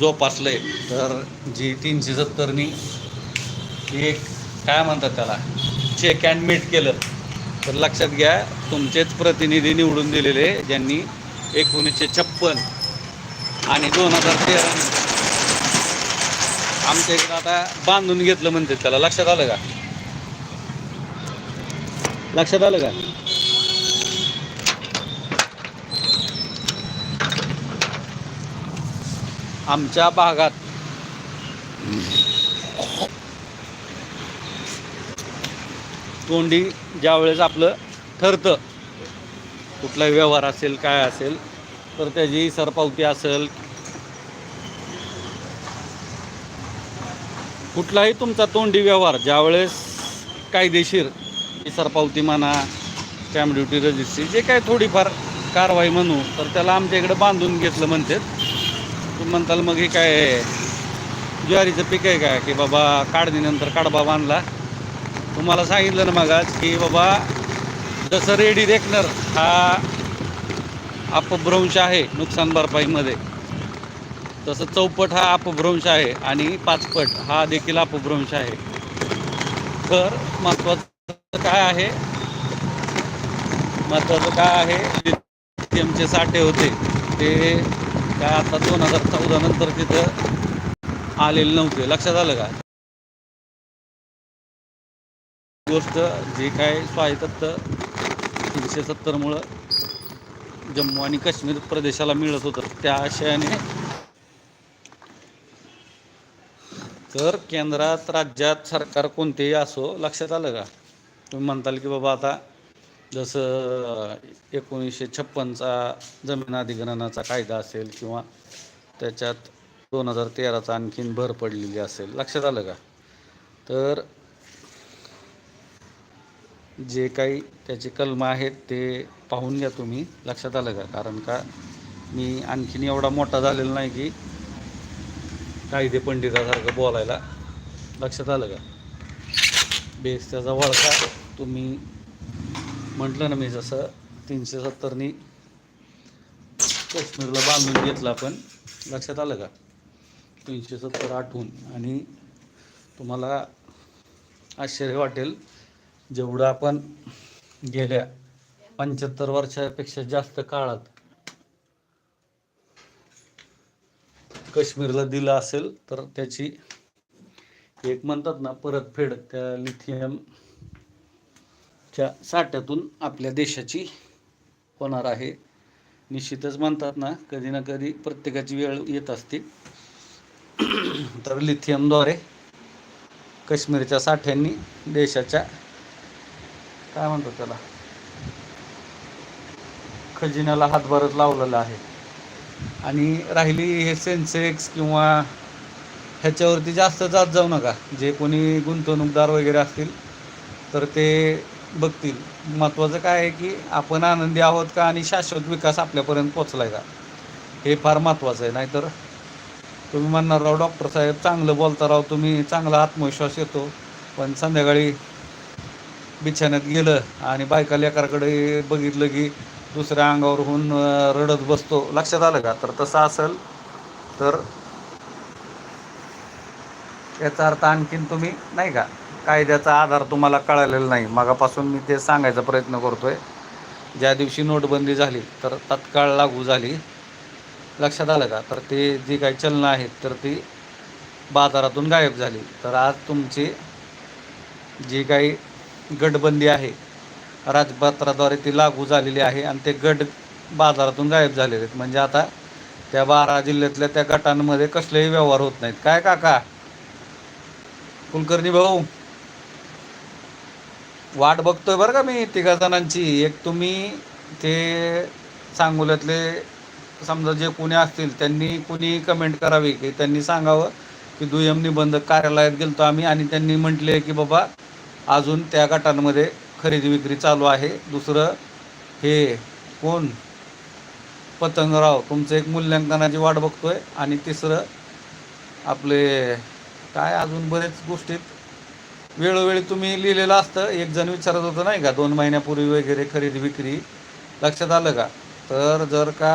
जोपासलं आहे तर जी तीनशे सत्तरनी एक काय म्हणतात त्याला? चेक अँड मीट केलं. तर लक्षात घ्या तुमचेच प्रतिनिधी निवडून दिलेले ज्यांनी एकोणीसशे छप्पन आणि दोन हजार तेरा आमच्या इकडं आता बांधून घेतलं म्हणते त्याला. लक्षात आलं का? लक्षात आलं का? आमच्या भागात. तोंडी ज्यावेळेस आपलं ठरतं कुठलाही व्यवहार असेल काय असेल तर त्याची सरपावती असेल. कुठलाही तुमचा तोंडी व्यवहार ज्यावेळेस कायदेशीर सरपावती म्हणा स्टॅम्प ड्युटी रजिस्ट्री जे काय थोडीफार कारवाई म्हणू तर त्याला आमच्या इकडे बांधून घेतलं म्हणतात. तुम्ही म्हणताल मग हे काय ज्वारीचं पीक आहे काय की बाबा काढणीनंतर काढबा बांधला. तुम्हाला सांगितलं ना मगाच की बाबा जसं रेडी रेकनर हा अपभ्रंश आहे नुकसान भरपाईमध्ये. तसं चौपट हा अपभ्रंश आहे आणि पाचपट हा देखील अपभ्रंश आहे. तर महत्त्वाचं काय आहे? महत्त्वाचं काय आहे? लिथियमचे साठे होते ते काय आता दोन हजार चौदा नंतर तिथं आलेले नव्हते. लक्षात आलं का? गोष्ट जे काय स्वायत्त तीनशे सत्तरमुळं जम्मू आणि काश्मीर प्रदेशाला मिळत होतं त्या आशयाने. तर केंद्रात राज्यात सरकार कोणतेही असो लक्षात आलं का? तुम्ही म्हणताल की बाबा आता जसं एकोणीसशे छप्पनचा जमीन अधिग्रहणाचा कायदा असेल किंवा त्याच्यात दोन हजार तेराचा आणखीन भर पडलेली असेल लक्षात आलं का? तर जे काही त्याचे कलम आहेत ते पाहून घ्या तुम्ही लक्षात आलं का? कारण का मी आणखीन एवढा मोठा झालेला नाही की कायदे पंडितासारखं बोलायला लक्षात आलं का? बेस त्याचा वळखा तुम्ही म्हटलं ना मी जसं तीनशे सत्तरनी काश्मीरला बांधून घेतला पण लक्षात आलं का? तीनशे सत्तर आठवून. आणि तुम्हाला आश्चर्य वाटेल जेवढं आपण गेल्या पंच्याहत्तर वर्षापेक्षा जास्त काळात काश्मीरला दिलं असेल तर त्याची एक म्हणतात ना परतफेड त्या लिथियम लिथियमच्या साठ्यातून आपल्या देशाची होणार आहे. निश्चितच म्हणतात ना कधी ना कधी प्रत्येकाची वेळ येत असते. तर लिथियमद्वारे काश्मीरच्या साठ्यांनी देशाच्या काय म्हणतात त्याला? खजिन्याला हातभारच लावलेला आहे. आणि राहिली हे सेन्सेक्स किंवा ह्याच्यावरती जास्त जात जाऊ नका. जे कोणी गुंतवणूकदार वगैरे असतील तर ते बघतील. महत्त्वाचं काय आहे की आपण आनंदी आहोत का आणि शाश्वत विकास आपल्यापर्यंत पोचलाय का? हे फार महत्त्वाचं आहे. नाहीतर तुम्ही म्हणणार राव डॉक्टर साहेब चांगलं बोलता राव तुम्ही चांगला आत्मविश्वास येतो. पण संध्याकाळी बिछाण्यात गेलं आणि बायका लेकराकडे बघितलं की दुसऱ्या अंगावर होऊन रडत बसतो. लक्षात आलं का? तर तसं असेल तर याचा अर्थ आणखीन तुम्ही नाही का? कायद्याचा आधार तुम्हाला कळालेला नाही. मागापासून मी ते सांगायचा प्रयत्न करतो आहे ज्या दिवशी नोटबंदी झाली तर तत्काळ लागू झाली. लक्षात आलं का? तर ते जी काही चलनं आहेत तर ती बाजारातून गायब झाली. तर आज तुमची जी काही गटबंदी आहे राजपत्राद्वारे ती लागू झालेली आहे आणि ते गट बाजारातून गायब झालेले आहेत. म्हणजे आता त्या बारा जिल्ह्यातल्या त्या गटांमध्ये कसलेही व्यवहार होत नाहीत. काय काका? कुलकर्णी भाऊ? वाट बघतोय बरं का मी तिघा जणांची. एक तुम्ही ते सांगोल्यातले समजा जे कोणी असतील त्यांनी कुणी कमेंट करावी की त्यांनी सांगावं की दुय्यम निबंधक कार्यालयात गेलतो आम्ही आणि त्यांनी म्हटले की बाबा अजून त्या गटांमध्ये खरेदी विक्री चालू आहे. दुसरं हे कोण? पतंगराव तुमचं एक मूल्यांकनाची वाट बघतोय. आणि तिसरं आपले काय अजून बरेच गोष्टीत वेळोवेळी तुम्ही लिहिलेलं असतं. एक जण विचारत होतं नाही का दोन महिन्यापूर्वी वगैरे खरेदी विक्री. लक्षात आलं का? तर जर का